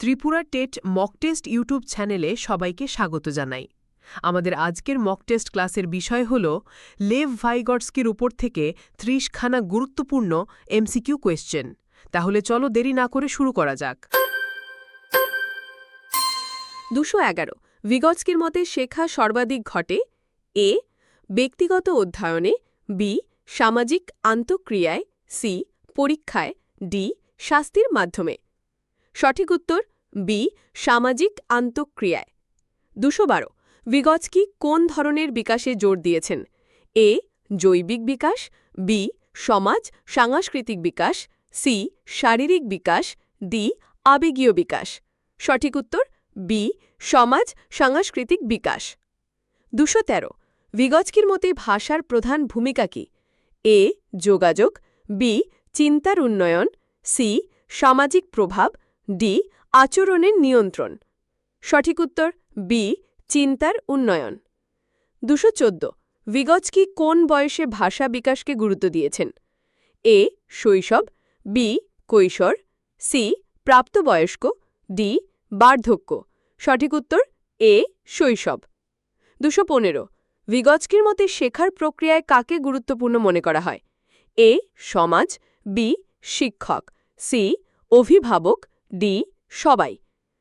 Tripura TET mock test YouTube চ্যানেলে সবাইকে স্বাগত জানাই। আমাদের আজকের মক টেস্ট ক্লাসের বিষয় হল, লেভ ভাইগটস্কির উপর থেকে ত্রিশখানা গুরুত্বপূর্ণ এমসিকিউ কোয়েশ্চেন। তাহলে চলো দেরি না করে শুরু করা যাক। দুশো এগারো ভিগটস্কির মতে শেখা সর্বাধিক ঘটে এ, ব্যক্তিগত অধ্যয়নে, বি, সামাজিক আন্তঃক্রিয়ায়, সি, পরীক্ষায়, ডি, শাস্তির মাধ্যমে। সঠিক উত্তর, বি, সামাজিক আন্তঃক্রিয়ায়। দুশো বারো ভিগটস্কি কোন ধরনের বিকাশে জোর দিয়েছেন? এ, জৈবিক বিকাশ, বি, সমাজ, সাংস্কৃতিক বিকাশ, সি, শারীরিক বিকাশ, ডি, আবেগীয় বিকাশ। সঠিক উত্তর, বি, সমাজ, সাংস্কৃতিক বিকাশ। দুশো তেরো, ভিগজকির মতে ভাষার প্রধান ভূমিকা কি? এ, যোগাযোগ, বি, চিন্তার উন্নয়ন, সি, সামাজিক প্রভাব ডি, আচরণের নিয়ন্ত্রণ। সঠিক উত্তর, বি, চিন্তার উন্নয়ন। দুশো চোদ্দ ভিগজকি কোন বয়সে ভাষা বিকাশকে গুরুত্ব দিয়েছেন? এ, শৈশব, বি, কৈশোর, সি, প্রাপ্তবয়স্ক, ডি, বার্ধক্য। সঠিক উত্তর, এ, শৈশব। দুশো পনেরো, ভিগজকির মতে শেখার প্রক্রিয়ায় কাকে গুরুত্বপূর্ণ মনে করা হয়? এ, সমাজ, বি, শিক্ষক, সি, অভিভাবক ডি, সবাই।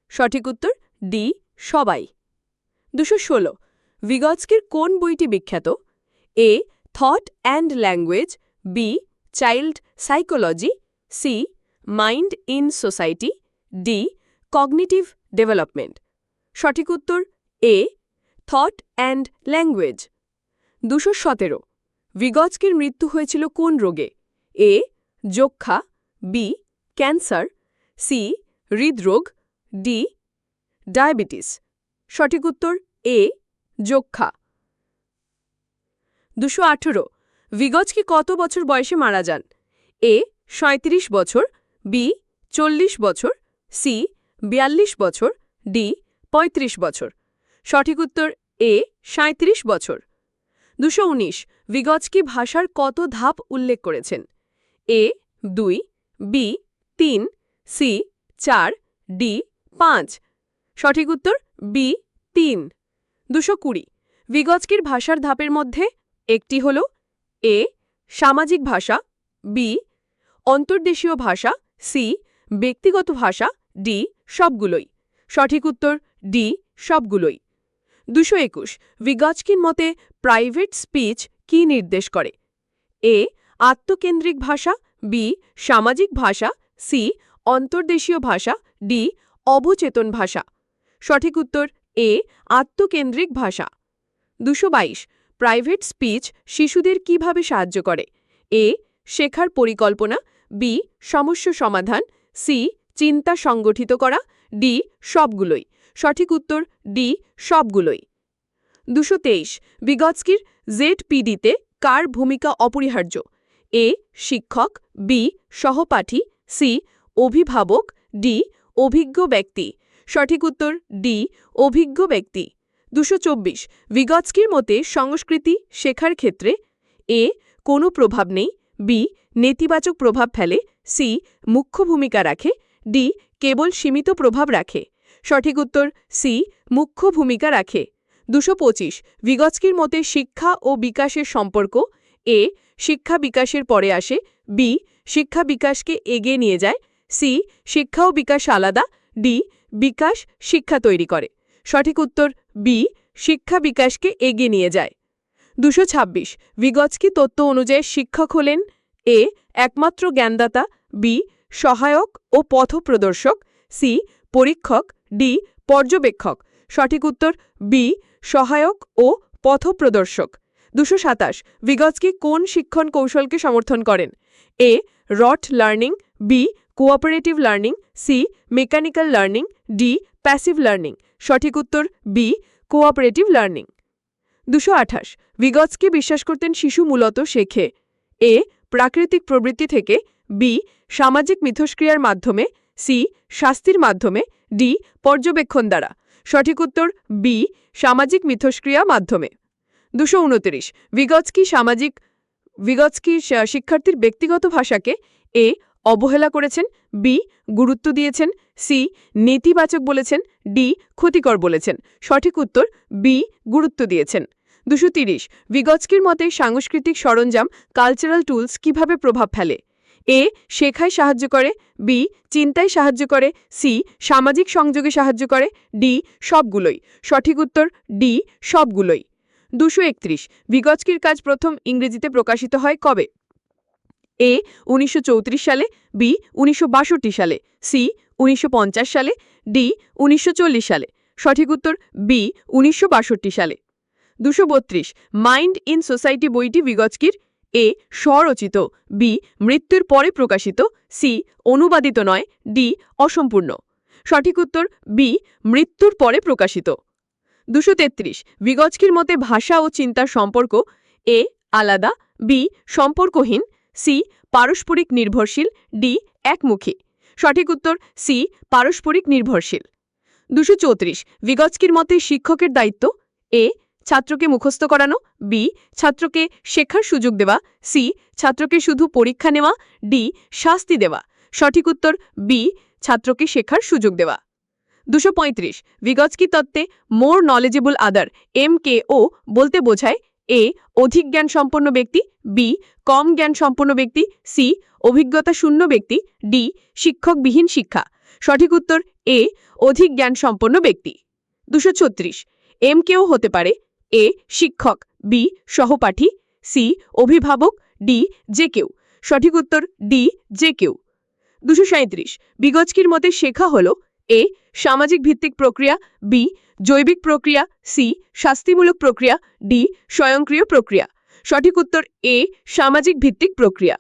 সঠিক উত্তর, ডি, সবাই। দুশো ষোলো। ভিগজকির কোন বইটি বিখ্যাত? A, thought and language, B, child psychology, C, mind in society, D, cognitive development. সঠিক উত্তর, এ, থট অ্যান্ড ল্যাঙ্গুয়েজ। দুশো সতেরো। ভিগজকির মৃত্যু হয়েছিল কোন রোগে? এ, যক্ষা, বি, ক্যান্সার সি হৃদরোগ ডি ডায়াবেটিস। সঠিক উত্তর এ যক্ষা দুশো আঠেরো। ভিগজকি কত বছর বয়সে মারা যান? এ সাঁত্রিশ বছর। বি চল্লিশ বছর। সি বিয়াল্লিশ বছর। ডি ৩৫ বছর। সঠিক উত্তর এ সাঁত্রিশ বছর। দুশো উনিশ। ভিগজকি ভাষার কত ধাপ উল্লেখ করেছেন? এ দুই। বি তিন। সি, চার, ডি, পাঁচ। সঠিক উত্তর, বি, তিন। দুশো কুড়ি। ভিগজকির ভাষার ধাপের মধ্যে একটি হল এ, সামাজিক ভাষা, বি, অন্তর্দেশীয় ভাষা, সি, ব্যক্তিগত ভাষা, ডি, সবগুলোই। সঠিক উত্তর, ডি, সবগুলোই। দুশো একুশ। ভিগজকির মতে প্রাইভেট স্পিচ কি নির্দেশ করে? এ, আত্মকেন্দ্রিক ভাষা, বি, সামাজিক ভাষা, সি অন্তর্দেশীয় ভাষা ডি অবচেতন ভাষা। সঠিক উত্তর এ আত্মকেন্দ্রিক ভাষা। দুশো প্রাইভেট স্পিচ শিশুদের কীভাবে সাহায্য করে? এ শেখার পরিকল্পনা। বি সমস্যা সমাধান। সি চিন্তা সংগঠিত করা। ডি সবগুলোই। সঠিক উত্তর ডি সবগুলোই। দুশো তেইশ বিগৎস্কির জেড পিডিতে কার ভূমিকা অপরিহার্য? এ শিক্ষক। বি সহপাঠী। সি অভিভাবক, ডি, অভিজ্ঞ ব্যক্তি। সঠিক উত্তর, ডি, অভিজ্ঞ ব্যক্তি। দুশো চব্বিশ। ভিগৎস্কির মতে সংস্কৃতি শেখার ক্ষেত্রে এ, কোনো প্রভাব নেই, বি, নেতিবাচক প্রভাব ফেলে, সি, মুখ্য ভূমিকা রাখে, ডি, কেবল সীমিত প্রভাব রাখে। সঠিক উত্তর, সি, মুখ্য ভূমিকা রাখে। দুশো পঁচিশ। ভিগৎস্কির মতে শিক্ষা ও বিকাশের সম্পর্ক এ, শিক্ষা বিকাশের পরে আসে, বি, শিক্ষা বিকাশকে এগিয়ে নিয়ে যায় সি শিক্ষা ও বিকাশ আলাদা। ডি বিকাশ শিক্ষা তৈরি করে। সঠিক উত্তর বি শিক্ষা বিকাশকে এগিয়ে নিয়ে যায়। দুশো ছাব্বিশ। ভিগৎস্কি তত্ত্ব অনুযায়ী শিক্ষক হলেন? এ একমাত্র জ্ঞানদাতা। বি সহায়ক ও পথপ্রদর্শক। সি পরীক্ষক। ডি পর্যবেক্ষক। সঠিক উত্তর বি সহায়ক ও পথপ্রদর্শক। দুশো সাতাশ। ভিগৎস্কি কোন শিক্ষণ কৌশলকে সমর্থন করেন? A rote learning. B cooperative learning, C, mechanical learning, D, passive learning. সঠিক উত্তর, বি, কোঅপারেটিভ লার্নিং। দুশো আঠাশ। ভিগৎস্কি বিশ্বাস করতেন শিশু মূলত শেখে। এ, প্রাকৃতিক প্রবৃত্তি থেকে। বি, সামাজিক মিথস্ক্রিয়ার মাধ্যমে। সি, শাস্তির মাধ্যমে। ডি, পর্যবেক্ষণ দ্বারা। সঠিক উত্তর, বি, সামাজিক মিথস্ক্রিয়া মাধ্যমে। দুশো উনতিরিশ। ভিগৎস্কি সামাজিক ভিগৎস্কি শিক্ষার্থীর ব্যক্তিগত ভাষাকে? এ অবহেলা করেছেন, বি, গুরুত্ব দিয়েছেন, সি, নেতিবাচক বলেছেন, ডি, ক্ষতিকর বলেছেন। সঠিক উত্তর, বি, গুরুত্ব দিয়েছেন। দুশো তিরিশ ভিগৎস্কির মতে সাংস্কৃতিক সরঞ্জাম কালচারাল টুলস কীভাবে প্রভাব ফেলে? এ, শেখায় সাহায্য করে, বি, চিন্তায় সাহায্য করে, সি, সামাজিক সংযোগে সাহায্য করে, ডি, সবগুলোই। সঠিক উত্তর, ডি, সবগুলোই। দুশো একত্রিশ ভিগৎস্কির কাজ প্রথম ইংরেজিতে প্রকাশিত হয় কবে? এ, উনিশশো চৌত্রিশ সালে, বি, উনিশশো বাষট্টি সালে, সি, উনিশশো পঞ্চাশ সালে, ডি, উনিশশো চল্লিশ সালে। সঠিক উত্তর, বি, উনিশশো বাষট্টি সালে। দুশো মাইন্ড ইন সোসাইটি বইটি ভিগৎস্কির এ, স্বরচিত। বি, মৃত্যুর পরে প্রকাশিত। সি, অনুবাদিত নয়। ডি, অসম্পূর্ণ। সঠিক উত্তর, বি, মৃত্যুর পরে প্রকাশিত। দুশো তেত্রিশ ভিগৎস্কির মতে ভাষা ও চিন্তার সম্পর্ক। এ, আলাদা। বি, সম্পর্কহীন। সি, পারস্পরিক নির্ভরশীল, ডি, একমুখী। সঠিক উত্তর, সি, পারস্পরিক নির্ভরশীল। দুশো চৌত্রিশ ভিগৎস্কির মতে শিক্ষকের দায়িত্ব? এ, ছাত্রকে মুখস্থ করানো, বি, ছাত্রকে শেখার সুযোগ দেওয়া, সি, ছাত্রকে শুধু পরীক্ষা নেওয়া, ডি, শাস্তি দেওয়া। সঠিক উত্তর, বি, ছাত্রকে শেখার সুযোগ দেওয়া। দুশো পঁয়ত্রিশ ভিগৎস্কি তত্ত্বে মোর নলেজেবল আদার, এম কে ও বলতে বোঝায় এ, অধিক জ্ঞান সম্পন্ন ব্যক্তি, বি, কম জ্ঞান সম্পন্ন ব্যক্তি, সি অভিজ্ঞতা শূন্য ব্যক্তি, ডি, শিক্ষকবিহীন শিক্ষা। সঠিক উত্তর, এ, অধিক জ্ঞান সম্পন্ন ব্যক্তি। দুশো ছত্রিশ। এম কেও হতে পারে, এ, শিক্ষক, বি, সহপাঠী, সি, অভিভাবক, ডি, যে কেউ। সঠিক উত্তর, ডি, যে কেউ। দুশো সাঁত্রিশ বিগজকির মতে শেখা হল, এ, সামাজিক ভিত্তিক প্রক্রিয়া, বি জৈবিক প্রক্রিয়া, সি, শাস্তিমূলক প্রক্রিয়া, ডি, স্বয়ংক্রিয় প্রক্রিয়া। সঠিক উত্তর এ, সামাজিক ভিত্তিক প্রক্রিয়া।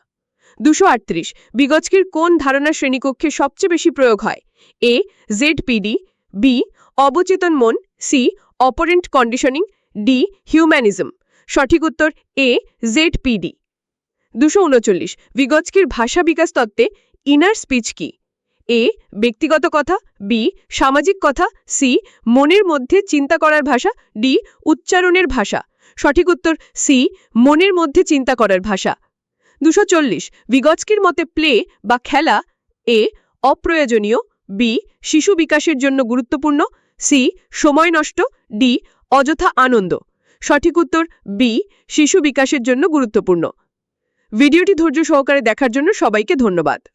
দুশো আটত্রিশ, বিগজকির কোন ধারণা শ্রেণীকক্ষে সবচেয়ে বেশি প্রয়োগ হয়? এ জেডপিডি বি, অবচেতন মন, C, operant conditioning, D, humanism. সঠিক উত্তর এ জেডপিডি দুশো উনচল্লিশ ভিগৎস্কির ভাষা বিকাশ তত্ত্বে ইনার স্পিচ কি? এ, ব্যক্তিগত কথা, বি, সামাজিক কথা, সি, মনের মধ্যে চিন্তা করার ভাষা, ডি, উচ্চারণের ভাষা। সঠিক উত্তর, সি, মনের মধ্যে চিন্তা করার ভাষা। দুশো চল্লিশ ভিগৎস্কির মতে প্লে বা খেলা, এ, অপ্রয়োজনীয়, বি, শিশু বিকাশের জন্য গুরুত্বপূর্ণ, সি, সময় নষ্ট, ডি, অযথা আনন্দ। সঠিক উত্তর, বি, শিশু বিকাশের জন্য গুরুত্বপূর্ণ। ভিডিওটি ধৈর্য সহকারে দেখার জন্য সবাইকে ধন্যবাদ।